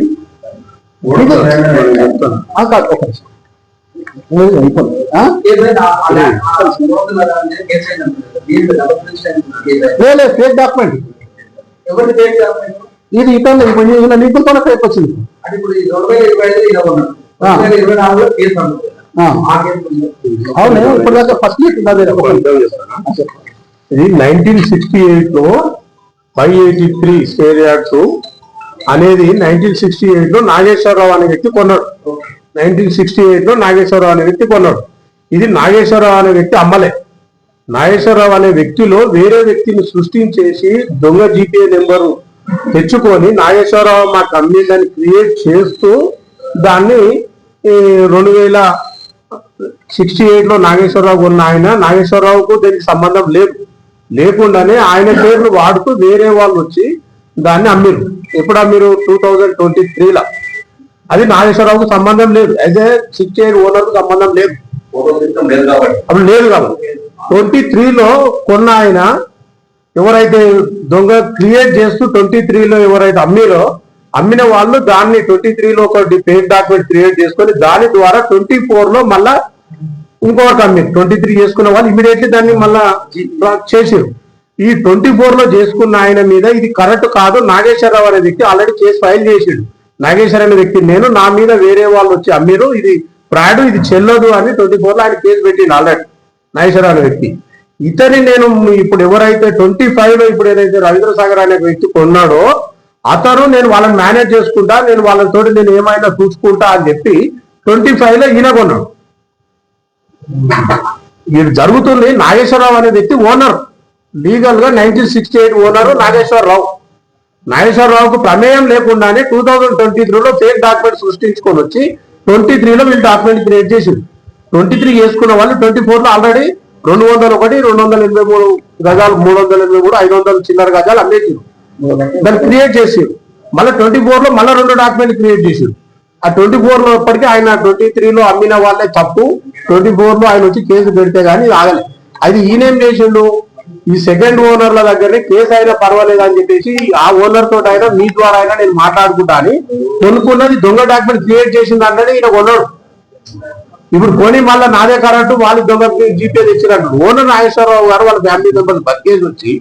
Speaker 2: కాదు ఒక నిమిషం. లేదు ఫేక్ డాక్యుమెంట్. ఇది ఇతను ఈయన ఫేక్ వచ్చింది. అవును ఇప్పుడు దాకా ఫస్ట్
Speaker 4: ఇది నైన్టీన్ సిక్స్టీ ఎయిట్లో five eighty three square yards అనేది నైన్టీన్ సిక్స్టీ ఎయిట్లో నాగేశ్వరరావు అనే వ్యక్తి కొన్నాడు. నైన్టీన్ సిక్స్టీ ఎయిట్లో నాగేశ్వరరావు అనే వ్యక్తి కొన్నాడు. ఇది నాగేశ్వరరావు అనే వ్యక్తి అమ్మలే. నాగేశ్వరరావు అనే వ్యక్తిలో వేరే వ్యక్తిని సృష్టించేసి దొంగ జీపీఏ నెంబరు తెచ్చుకొని నాగేశ్వరరావు మాకు అమ్మిందని క్రియేట్ చేస్తూ దాన్ని రెండు వేల సిక్స్టీ ఎయిట్లో నాగేశ్వరరావు ఉన్న ఆయన నాగేశ్వరరావుకు దీనికి సంబంధం లేదు. లేకుండానే ఆయన పేర్లు వాడుతూ వేరే వాళ్ళు వచ్చి దాన్ని అమ్మిరు. ఎప్పుడు అమ్మిరు టూ థౌజండ్ ట్వంటీ త్రీలో. అది నాగేశ్వరరావుకు సంబంధం లేదు. As a sixty eight owner సంబంధం లేదు. అప్పుడు లేదు కాబట్టి. ట్వంటీ త్రీలో కొన్న ఆయన ఎవరైతే దొంగ క్రియేట్ చేస్తూ ట్వంటీ త్రీలో ఎవరైతే అమ్మిరో అమ్మిన వాళ్ళు దాన్ని ట్వంటీ త్రీలో ఒక పేజ్ డాక్యుమెంట్ క్రియేట్ చేసుకొని దాని ద్వారా ట్వంటీ ఫోర్లో మళ్ళా ఇంకొకటి అమ్మింది ట్వంటీ త్రీ చేసుకున్న వాళ్ళు ఇమీడియట్లీ దాన్ని మళ్ళా చేసారు. ఈ ట్వంటీ ఫోర్లో చేసుకున్న ఆయన మీద ఇది కరెక్ట్ కాదు. నాగేశ్వరరావు అనే వ్యక్తి ఆల్రెడీ కేసు ఫైల్ చేసిండు. నాగేశ్వర అనే వ్యక్తి నేను నా మీద వేరే వాళ్ళు వచ్చి అమ్మిరు ఇది ప్రాడు ఇది చెల్లదు అని ట్వంటీ ఫోర్లో ఆయన కేసు పెట్టిండు ఆల్రెడీ నాగేశ్వరరావు అనే వ్యక్తి. ఇతని నేను ఇప్పుడు ఎవరైతే ట్వంటీ ఫైవ్లో ఇప్పుడు ఏదైతే రవీంద్ర సాగర్ అనే వ్యక్తి కొన్నాడో అతను నేను వాళ్ళని మేనేజ్ చేసుకుంటా నేను వాళ్ళతో నేను ఏమైనా చూసుకుంటా అని చెప్పి ట్వంటీ ఫైవ్లో ఈయన కొన్నాడు. ఇది జరుగుతుంది నాగేశ్వరరావు అనే వ్యక్తి ఓనర్. లీగల్గా nineteen sixty eight owner Nageswara Rao. నాగేశ్వరరావుకు ప్రమేయం లేకుండానే టూ థౌజండ్ ట్వంటీ త్రీలో ఫేక్ డాక్యుమెంట్ సృష్టించుకొని వచ్చి ట్వంటీ త్రీలో వీళ్ళు డాక్యుమెంట్ క్రియేట్ చేసింది. ట్వంటీ త్రీ చేసుకున్న వాళ్ళు ట్వంటీ ఫోర్లో ఆల్రెడీ రెండు వందల ఒకటి రెండు వందల ఎనభై మూడు గజాలు మూడు వందల ఎనభై మూడు ఐదు వందల చిల్లర గజాలు అమ్మేసింది. దాన్ని క్రియేట్ చేసారు మళ్ళీ ట్వంటీ ఫోర్లో మళ్ళీ రెండు డాక్యుమెంట్ క్రియేట్ చేసారు ఆ ట్వంటీ ఫోర్లో ఇప్పటికీ ఆయన ట్వంటీ త్రీలో అమ్మిన వాళ్ళే తప్పు. ట్వంటీ ఫోర్లో ఆయన వచ్చి కేసు పెడితే కానీ ఇది ఆగలే. అది ఈయనేం చేసిండు? ఈ సెకండ్ ఓనర్ల దగ్గరనే కేసు అయినా పర్వాలేదు అని చెప్పేసి ఆ ఓనర్ తోటి అయినా మీ ద్వారా అయినా నేను మాట్లాడుకుంటా అని కొనుక్కున్నది దొంగ డాక్యుమెంట్ క్రియేట్ చేసింది అంటే ఈయన కొన్నాడు. ఇప్పుడు కొని మళ్ళీ నాదే కరెక్ట్ వాళ్ళు దొంగ జీపే తెచ్చినట్టు. ఓనర్ నాగేశ్వరరావు గారు వాళ్ళ ఫ్యామిలీ మెంబర్స్ బతికేసి వచ్చి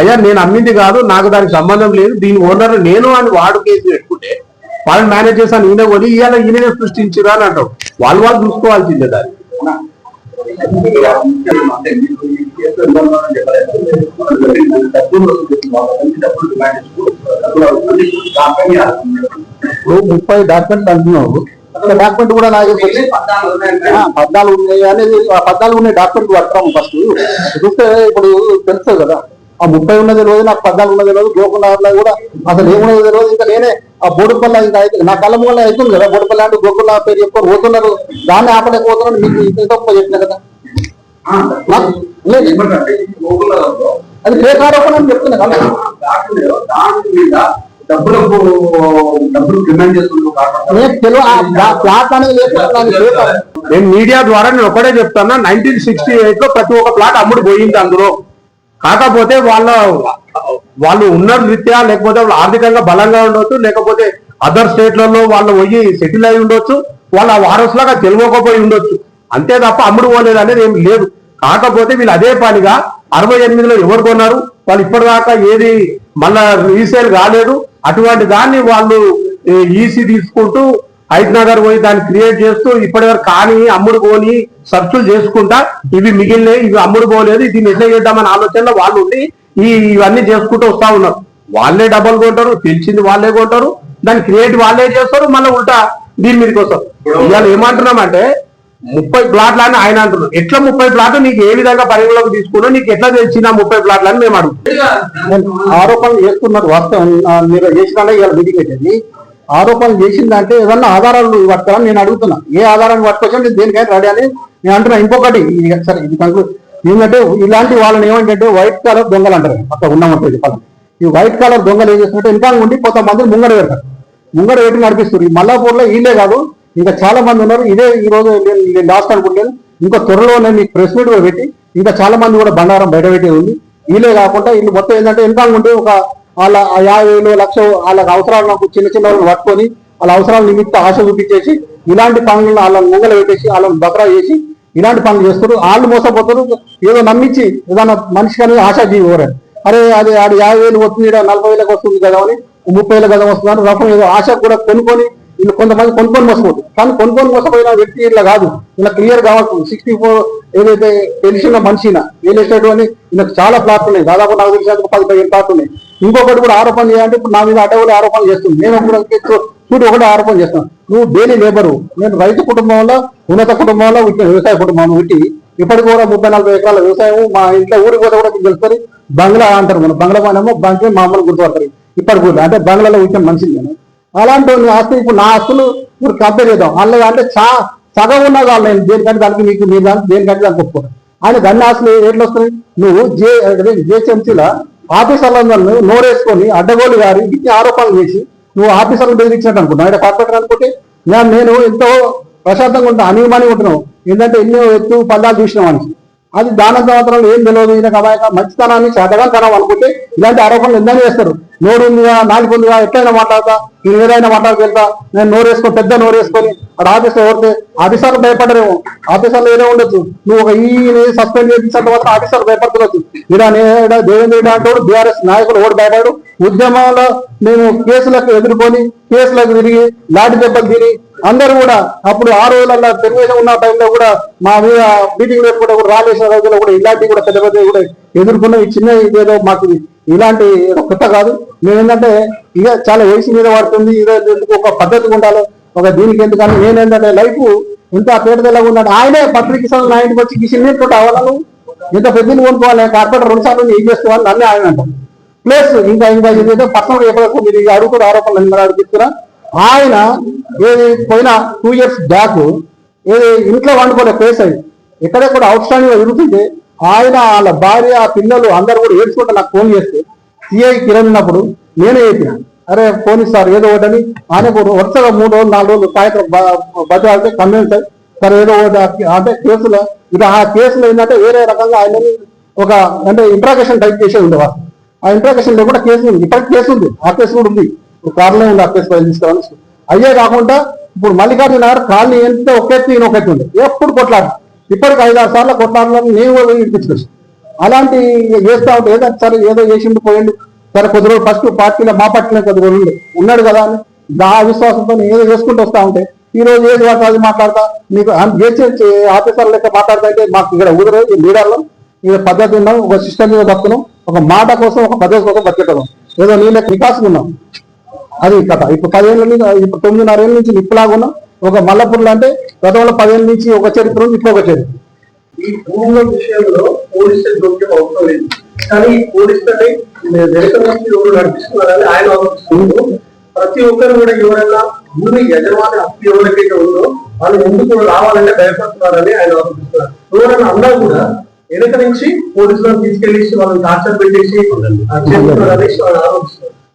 Speaker 4: అయ్యా నేను అమ్మింది కాదు నాకు దానికి సంబంధం లేదు దీని ఓనర్ నేను అని వాడు కేసు పెట్టుకుంటే వాళ్ళని మేనేజ్ చేశాను ఈయన కొని ఇవాళ ఈయననే సృష్టించిరా అని అంటావు వాళ్ళు వాళ్ళు చూసుకోవాల్సిందే దాన్ని.
Speaker 2: ఇప్పుడు ముప్పై డాక్యుమెంట్ అంటున్నావు. అసలు డాక్యుమెంట్ కూడా నాకు పద్నాలుగు ఉన్నాయి అనేది ఆ పద్నాలుగు ఉన్నాయి డాక్యుమెంట్ పడతాం ఫస్ట్ చూస్తే ఇప్పుడు తెలుస్తుంది కదా. ఆ ముప్పై ఉన్నది రోజు నాకు పద్నాలుగు ఉన్నది రోజు గోకుల కూడా అసలు ఏమున్నది రోజు ఇంకా నేనే ఆ బోడుపల్ల ఇంకా అయితే నా కళ్ళ వల్ల అవుతుంది కదా బోడుపల్ల అంటే గోకుల పేరు చెప్పుకొని పోతున్నారు. దాన్ని ఆపలేకపోతున్నారు మీకు ఇంత చెప్పిన కదా. అది ఫేక్ ఆరోపణ అని చెప్తున్నా కదా
Speaker 3: డబ్బులకు డబ్బులు డిమాండ్
Speaker 2: నేను ఆ
Speaker 4: మీడియా ద్వారా నేను ఒకటే చెప్తాను నైన్టీన్ సిక్స్టీ ఎయిట్లో ప్రతి ఒక్క ప్లాట్ అమ్ముడు పోయింది అందులో. కాకపోతే వాళ్ళ వాళ్ళు ఉన్న రీత్యా లేకపోతే వాళ్ళు ఆర్థికంగా బలంగా ఉండొచ్చు లేకపోతే అదర్ స్టేట్లలో వాళ్ళు పోయి సెటిల్ అయి ఉండొచ్చు వాళ్ళ వారసులాగా తెలియకపోయి ఉండొచ్చు. అంతే తప్ప అమ్ముడు పోలేదు అనేది ఏం లేదు. కాకపోతే వీళ్ళు అదే పనిగా అరవై ఎనిమిదిలో ఎవరు కొన్నారు? వాళ్ళు ఇప్పటిదాకా ఏది మళ్ళా రీసేల్ కాలేదు అటువంటి దాన్ని వాళ్ళు ఈసీ తీసుకుంటూ హైదరాబాద్ నగర్ పోయి దాన్ని క్రియేట్ చేస్తూ ఇప్పటివరకు కానీ అమ్ముడు పోని సర్చులు చేసుకుంటా ఇవి మిగిలినవి ఇవి అమ్ముడు పోలేదు. దీన్ని ఎట్లా చేద్దామని ఆలోచనలో వాళ్ళు ఉండి ఈ ఇవన్నీ చేసుకుంటూ వస్తా ఉన్నారు. వాళ్ళే డబ్బులు కొంటారు తెలిసింది వాళ్ళే కొంటారు. దాన్ని క్రియేట్ వాళ్ళే చేస్తారు మళ్ళీ ఉల్టా దీని మీదకి వస్తారు. ఇవాళ ఏమంటున్నామంటే ముప్పై ప్లాట్లు అని ఆయన అంటున్నారు. ఎట్లా ముప్పై ప్లాట్లు? నీకు ఏ విధంగా పరిగణలోకి తీసుకున్నా నీకు ఎట్లా తెలిసిన ముప్పై ప్లాట్లు అని మేము అడుగుతాం.
Speaker 2: ఆరోపణలు చేస్తున్నారు వాస్తవం. మీరు చేసిన ఇవాళ మీటింగ్ పెట్టింది. ఆరోపణలు చేసిందంటే ఏదన్నా ఆధారాలు పట్టుకోవాలని నేను అడుగుతున్నా. ఏ ఆధారాన్ని పట్టుకొచ్చా నేను దేనికైనా రెడీ అని నేను అంటున్నా. ఇంకొకటి సరే ఇది కంక్లూడ్ ఏంటంటే ఇలాంటి వాళ్ళని ఏమంటే వైట్ కలర్ దొంగలు అంటారు. అక్కడ ఉన్నామంటే చెప్పాలి ఈ వైట్ కలర్ దొంగలు ఏం చేస్తున్నట్టే ఇంకా ఉండి కొంతమంది ముంగడ పెడతారు. ముంగడ పెట్టి నడిపిస్తారు ఈ మల్లాపూర్లో వీళ్ళే కాదు. ఇంకా చాలా మంది ఉన్నారు. ఇదే ఈ రోజు నేను- లాస్ట్ అనుకుంటాను. ఇంకా త్వరలోనే మీకు ప్రెస్ మీట్ కూడా పెట్టి ఇంకా చాలా మంది కూడా బండారం బయట పెట్టే ఉంది. వీళ్ళే కాకుండా వీళ్ళు మొత్తం ఏంటంటే ఇంకా ఉంటే ఒక వాళ్ళ యాభై వేలు లక్ష వాళ్ళకి అవసరాలు చిన్న చిన్న వాళ్ళని పట్టుకొని వాళ్ళ అవసరాల నిమిత్తం ఆశ చూపించేసి ఇలాంటి పనులను వాళ్ళని ముంగలు పెట్టేసి వాళ్ళని బకరా చేసి ఇలాంటి పనులు చేస్తారు. వాళ్ళు మోసపోతారు. ఏదో నమ్మించి ఏదైనా మనిషి కానీ ఆశ జీవి అరే అది ఆడు యాభై వేలు వస్తుంది ఈడ నలభై వేలకు వస్తుంది కదా అని ముప్పై వేల కదా వస్తుంది అని రకం ఏదో ఆశ కూడా కొనుక్కొని వీళ్ళు కొంతమంది కొనుక్కొని మోసపోతుంది కానీ కొనుక్కొని మోసపోయిన వ్యక్తి ఇట్లా కాదు. ఇలా క్లియర్ కావాల్సింది సిక్స్టీ ఫోర్ ఏదైతే తెలిసిన మనిషిన రియల్ ఎస్టేట్ అని వీళ్ళకి చాలా ప్లాట్లు ఉన్నాయి. దాదాపు నాకు తెలిసినందుకు పది పదిహేను ప్లాట్లు ఉన్నాయి. ఇంకొకటి కూడా ఆరోపణ చేయాలంటే ఇప్పుడు నా మీద అటవులు ఆరోపణ చేస్తుంది. నేను కూడా చూడు ఒకటి ఆరోపణ చేస్తాను. నువ్వు డైలీ లేబరు నేను రైతు కుటుంబంలో ఉన్నత కుటుంబంలో వ్యవసాయ కుటుంబం పుట్టి ఇప్పటికి కూడా ముప్పై నలభై ఎకరాల వ్యవసాయం మా ఇంట్లో ఊరికి పోతే కూడా తెలుస్తుంది. బంగ్లా అంటారు మనం. బంగ్లా మనము బంక్ మామూలు గుర్తుపడతారు. ఇప్పటికి కూడా. అంటే బంగ్లాలో వచ్చిన మనిషిని నేను. అలాంటి వాడిని ఆస్తి ఇప్పుడు నా ఆస్తులు ఇప్పుడు కంపేర్ చేద్దాం. అందులో అంటే చా సగం ఉన్న కాదు నేను దేనికంటే దానికి మీకు మీరు దానికి దేనికంటే దానికి ఒప్పుకోను ఆయన గన్ని ఆస్తులు ఎట్లా వస్తున్నాయి? నువ్వు జే జేహెచ్ఎంసీలో ఆఫీసర్లందరూ నోరేసుకొని అడ్డగోలు గారి ఇన్ని ఆరోపణలు చేసి నువ్వు ఆఫీసర్లు బెదిరించినట్టు అనుకున్నావు ఆయన కార్పొరేటర్ అనుకుంటే నేను నేను ఎంతో ప్రశాంతంగా ఉంటాను అనియమని ఉంటున్నావు. ఏంటంటే ఎన్నో ఎత్తు పల్లాలు చూసిన మనిషి. అది దాన సంవత్సరాలు ఏం తెలియదు ఈయన అమాయక మంచితనాన్ని చేతగాతనం అనుకుంటే ఇలాంటి ఆరోపణలు ఎందరూ చేస్తారు? నోరు ఉందిగా నాలుగు ఉందిగా ఎట్లయినా మాట్లాడతా నేను ఏదైనా మాట్లాడకెళ్తా నేను నోరు వేసుకొని పెద్ద నోరు వేసుకొని అక్కడ ఆఫీస్లో ఓడితే ఆఫీసర్లు భయపడరేమో. ఆఫీసర్లు ఏదో ఉండొచ్చు. నువ్వు ఒక ఈ సస్పెండ్ చేయించిన తర్వాత ఆఫీసర్లు భయపడుతున్నారు ఇలా నేను దేవేంద్ర అంటాడు బీఆర్ఎస్ నాయకులు ఓడి భయపడు ఉద్యమంలో మేము కేసులకు ఎదుర్కొని కేసులకు తిరిగి లాటి దెబ్బలు తిరిగి అందరూ కూడా అప్పుడు ఆ రోజులలో తెలుగుదేశం ఉన్న టైంలో కూడా మా మీద మీటింగ్ లేకుండా కూడా రాలేసిన రోజుల్లో కూడా ఇలాంటివి కూడా పెద్ద పెద్ద కూడా ఎదుర్కొన్న ఈ చిన్న ఏదో మాకు ఇలాంటి ఏదో కొత్త కాదు. మేము ఏంటంటే ఇక చాలా వయసు మీద పడుతుంది ఇక ఎందుకు ఒక పద్ధతి ఉండాలి? ఒక దీనికి ఎందుకని నేను ఏంటంటే లైఫ్ ఇంత పేరుదలగా ఉన్నాడు ఆయనే పత్రిక సంఘం నా ఇంటికి వచ్చి కిషన్ అవ్వాలను ఇంత పెద్దలు కొనుక్కోవాలి కార్పొరేటర్ రెండు సార్లు ఏం చేసుకోవాలి నన్ను ఆయన అంటారు. ప్లస్ ఇంకా ఇంకా ఏదైతే పర్సనల్ చెప్పడానికి మీరు ఇక అడుగుతున్న ఆరోపణలు నేను అడుగుతున్నా. ఆయన ఏది పోయిన టూ ఇయర్స్ బ్యాక్ ఏది ఇంట్లో వండుకునే ప్లేస్ అయ్యి ఇక్కడే కూడా అవుట్ స్టాండింగ్ జరుగుతుంటే ఆయన వాళ్ళ భార్య ఆ పిల్లలు అందరూ కూడా ఏడ్చుకుంటే నాకు ఫోన్ చేస్తే సిఐ కిరణ్ ఉన్నప్పుడు నేనే చెప్పిన. అరే ఫోన్ ఇస్తారు ఏదో ఒకటని ఆయనకు వరుసగా మూడు రోజులు నాలుగు రోజులు సాయంత్రం బతికి కన్విన్స్ అయ్యి సరే ఏదో ఒకటి అంటే కేసులో ఇక ఆ కేసులో ఏంటంటే వేరే రకంగా ఆయనని ఒక అంటే ఇంట్రాగేషన్ టైప్ చేసే ఉండేవారు ఆ ఇంట్రాగేషన్లో కూడా కేసు ఉంది. ఇప్పటికి కేసు ఉంది. ఆ కేసు కూడా ఉంది. కారులో ఉంది ఆ కేసు ఫైల్ తీసుకోవాలి అయ్యే కాకుండా ఇప్పుడు మల్లికార్జున గారు కాలనీ ఏంటంటే ఒక ఎత్తు ఈయన ఒక ఎత్తు ఉంది ఎప్పుడు కొట్లాడు ఇప్పటికి ఐదారు సార్లు కొట్లాడాలని నేను కూడా వినిపించుకోవచ్చు అలాంటి చేస్తా ఉంటే ఏదో సరే ఏదో చేసిండు పోయిండు. సరే కొద్ది రోజులు ఫస్ట్ పార్టీలో మా పార్టీలో కొద్ది రోజులు ఉన్నాడు కదా అని ఆ విశ్వాసంతో ఏదో చేసుకుంటూ వస్తా ఉంటే ఈ రోజు ఏది వాటి అది మాట్లాడతా మీకు చేసే ఆఫీసర్ లెక్క మాట్లాడతా అంటే మాకు ఇక్కడ ఊరు లీడర్లో. ఇది పద్ధతి ఉన్నాం ఒక సిస్టమ్ మీద బతున్నాం ఒక మాట కోసం ఒక పద్ధతి కోసం బతికెట్టడం ఏదో నీళ్ళ వికాసం ఉన్నాం అది కథ. ఇప్పుడు పదిహేనుల నుంచి ఇప్పుడు తొమ్మిదిన్నర ఏళ్ళ నుంచి నిప్పులాగా ఉన్నాం. ఒక మల్లపురులు అంటే గతంలో పదిహేను నుంచి ఒక చరిత్ర ఉంది ఇప్పుడు ఒక చరిత్ర.
Speaker 5: ఈ భూముల విషయంలో పోలీసుల జోక్యం అవసరం లేదు. కానీ ఈ పోలీసులని వెనుక నుంచి ఎవరు నడిపిస్తున్నారని ఆయన ఆలోచిస్తున్నారు. ప్రతి ఒక్కరు కూడా ఎవరైనా భూమి యజమాని హక్కు ఎవరికైతే ఉందో వాళ్ళు ముందుకు రావాలంటే భయపడుతున్నారని ఆయన ఆలోచిస్తున్నారు. ఎవరైనా అన్నా కూడా వెనుక నుంచి పోలీసులను తీసుకెళ్ళి వాళ్ళని టార్చర్ పెట్టేసి ఆ, చేస్తున్నారని వాళ్ళు ఆలోచిస్తున్నారు.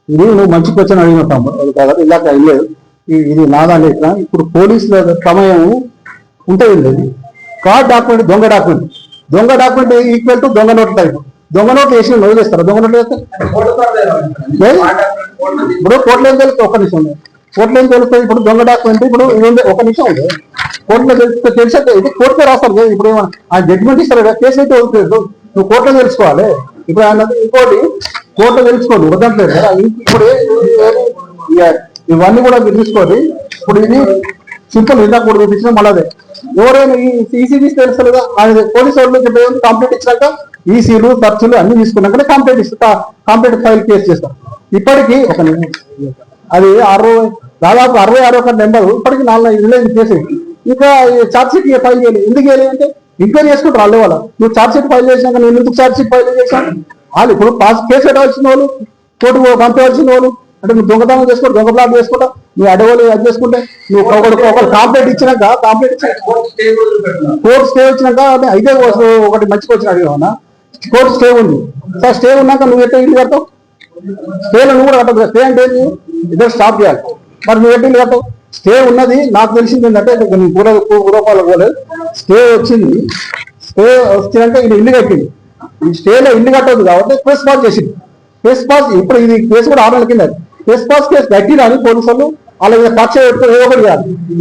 Speaker 2: ఇది నువ్వు మంచి క్వశ్చన్ అడిగిన తమ్ముడు అది కాదు ఇలా లేదు. ఈ- ఇది నాదా ఇట్లా ఇప్పుడు పోలీసుల సమయం ఉంటుంది. ఇది కార్డ్ డాక్యుమెంట్ దొంగ డాక్యుమెంట్. దొంగ డాక్యుమెంట్ ఈక్వల్ టు దొంగ నోట్ టైప్. దొంగ నోట్లు వేసి నువ్వు చేస్తారా? దొంగ నోట్లు ఇప్పుడు కోర్టులో ఏం తెలుస్తుంది ఒక నిమిషం ఉంది. కోర్టులో ఏం తెలుస్తుంది ఇప్పుడు దొంగ డాక్యుమెంట్ ఇప్పుడు ఇది ఒక నిమిషం ఉంది కోర్టులో తెలిస్తే తెలిసే ఇది కోర్టులో రాస్తారు కదా. ఇప్పుడు ఏమన్నా ఆ జడ్జిమెంట్ ఇస్తారు కదా. కేసు అయితే వదిలేదు నువ్వు కోర్టులో తెలుసుకోవాలి. ఇప్పుడు ఆయన ఇంకోటి కోర్టులో తెలుసుకోండి. వదలట్లేదు కదా. ఇప్పుడు ఇవన్నీ కూడా మీరు తీసుకోండి ఇప్పుడు ఇది సింపుల్ ఇందాక కూడా చూపించిన మళ్ళీ ఎవరైనా ఈ ఈసీబీస్ తెలుస్తలేదా? ఆయన పోలీసు వాళ్ళు చెప్పేది కంప్లైంట్ ఇచ్చినాక ఈసీలు ఖర్చులు అన్ని తీసుకున్నాక కంప్లైంట్ ఇస్తా కంప్లైంట్ ఫైల్ కేసు చేస్తాం. ఇప్పటికీ ఒక అది అరవై దాదాపు అరవై అరవై ఒక నెంబర్ ఇప్పటికి నాలుగు విలేజ్ చేసి ఇంకా చార్జ్ షీట్ ఫైల్ చేయాలి ఎందుకు చేయాలి అంటే ఎంక్వైరీ చేసుకుంటారు వాళ్ళు వాళ్ళ. నువ్వు చార్జ్ షీట్ ఫైల్ చేసినాక నేను ఎందుకు చార్జ్ షీట్ ఫైల్ చేశాను? వాళ్ళు ఇప్పుడు పాస్ కేసు పెట్టవలసిన వాళ్ళు కోర్టు పంపవలసిన వాళ్ళు అంటే నువ్వు దొంగతనం చేసుకుంటా దొంగ ప్లాట్ చేసుకుంటా నువ్వు అడవులు అది చేసుకుంటే నువ్వు ఒకటి ఒకటి కాంప్లైంట్ ఇచ్చినాక కాంప్లైంట్ ఇచ్చిన కోర్టు స్టే వచ్చినాక కోసం ఒకటి మంచిగా వచ్చిన అడిగావనా కోర్టు స్టే ఉంది. సార్ స్టే ఉన్నాక నువ్వు ఎట్లా ఇల్లు కడతావు? స్టేలో నువ్వు కూడా కట్టదు స్టే అంటే? ఇద్దరు స్టాప్ చేయాలి. మరి నువ్వు ఎట్లా ఇల్లు కట్టవు స్టే ఉన్నది నాకు తెలిసింది ఏంటంటే పూర్వ పూర్వపాలు పోలేదు. స్టే వచ్చింది. స్టే వచ్చినాక ఇది ఇల్లు కట్టింది ఈ స్టేలో ఇల్లు కట్టదు కాబట్టి ప్రెస్ పాస్ చేసింది ప్రెస్ పాస్ ఇప్పుడు ఇది కేసు కూడా ఆరు నెలల కింద ప్రెస్ పాస్ కేసు కట్టిరని పోలీసులు. వాళ్ళు వాళ్ళ మీద కక్ష పెట్టుకుని ఒకటి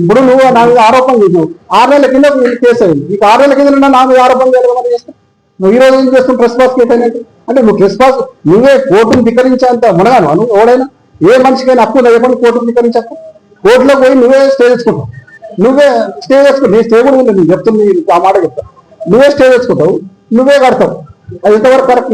Speaker 2: ఇప్పుడు నువ్వు నా మీద ఆరోపణ లేదు ఆరు నెలల కింద కేసు అయింది. నీకు ఆరు నెలల కింద నా మీద ఆరోపణ చేయాలి చేస్తా? నువ్వు ఈ రోజు ఏం చేస్తున్నావు ప్రెస్ పాస్ కేసు అనేది? అంటే నువ్వు ప్రెస్ పాస్ నువ్వే కోర్టును ధిక్కరించేంత మునగాను నువ్వు ఎవడైనా? ఏ మనిషికైనా హక్కు లేకుండా కోర్టును ధిక్కరించకు. కోర్టులో పోయి నువ్వే స్టే తెచ్చుకుంటావు నువ్వే స్టే తెచ్చుకో నీ స్టే కూడా ఉంది నేను చెప్తుంది ఆ మాట చెప్తా. నువ్వే స్టే తెచ్చుకుంటావు నువ్వే కడతావు. అది ఎంతవరకు కరెక్ట్